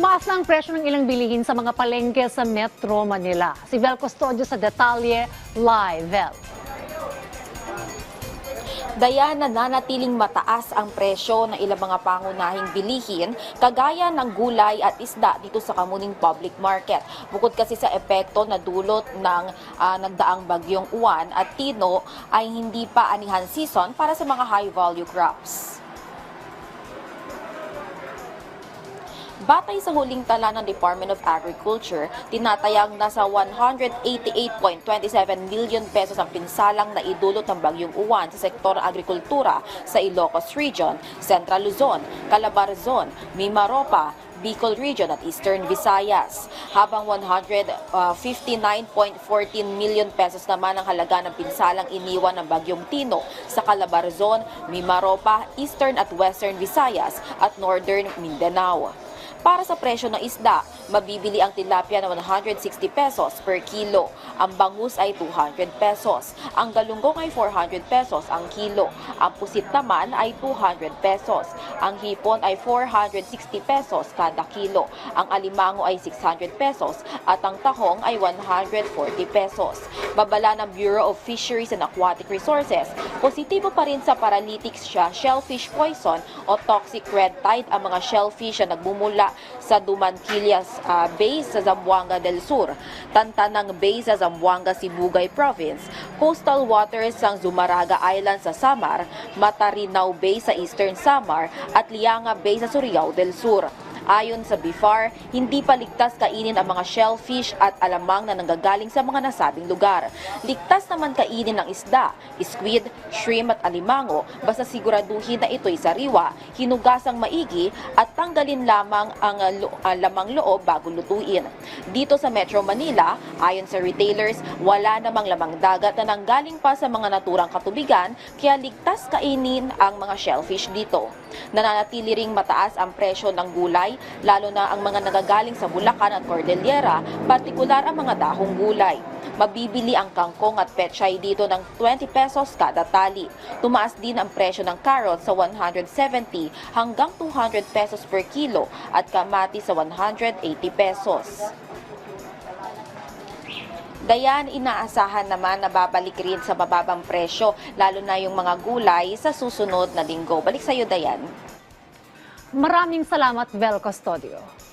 Tumaas na ang presyo ng ilang bilihin sa mga palengke sa Metro Manila. Si Vel Custodio sa Detalye Live. Vel. Daya nananatiling mataas ang presyo ng ilang mga pangunahing bilihin kagaya ng gulay at isda dito sa Kamuning Public Market. Bukod kasi sa epekto na dulot ng ah, nagdaang bagyong Uwan at Tino ay hindi pa anihan season para sa mga high value crops. Batay sa huling tala ng Department of Agriculture, tinatayang nasa 188.27 million pesos ang pinsalang na idulot ng bagyong uwan sa sektor agrikultura sa Ilocos Region, Central Luzon, Calabarzon, Mimaropa, Bicol Region at Eastern Visayas. Habang 159.14 million pesos naman ang halaga ng pinsalang iniwan ng Bagyong Tino sa Calabarzon, Mimaropa, Eastern at Western Visayas at Northern Mindanao. Para sa presyo ng isda, mabibili ang tilapia na 160 pesos per kilo. Ang bangus ay 200 pesos. Ang galunggong ay 400 pesos ang kilo. Ang pusit naman ay 200 pesos. Ang hipon ay 460 pesos kada kilo. Ang alimango ay 600 pesos at ang tahong ay 140 pesos. Babala ng Bureau of Fisheries and Aquatic Resources, positibo pa rin sa paralytics siya shellfish poison o toxic red tide ang mga shellfish na nagmumula sa Dumanquillas ah, Bay sa Zamboanga del Sur, Tantanang Bay sa Zamboanga, Sibugay Province, coastal waters ng Zumaraga Island sa Samar, Matarinaw Bay sa Eastern Samar at Lianga Bay sa Surigao del Sur. Ayon sa BIFAR, hindi pa ligtas kainin ang mga shellfish at alamang na nanggagaling sa mga nasabing lugar. Ligtas naman kainin ng isda, squid, shrimp at alimango basta siguraduhin na ito'y sariwa, hinugasang maigi at tanggalin lamang ang ah, lamang loob bago lutuin. Dito sa Metro Manila, ayon sa retailers, wala namang lamang dagat na nanggaling pa sa mga naturang katubigan kaya ligtas kainin ang mga shellfish dito. Nananatili ring mataas ang presyo ng gulay, lalo na ang mga nagagaling sa Bulacan at Cordillera, partikular ang mga dahong gulay. Mabibili ang kangkong at pechay dito ng 20 pesos kada tali. Tumaas din ang presyo ng carrot sa 170 hanggang 200 pesos per kilo at kamati sa 180 pesos. Dayan, inaasahan naman na babalik rin sa mababang presyo, lalo na yung mga gulay sa susunod na linggo. Balik sa iyo, Dayan. Maraming salamat, Vel Custodio.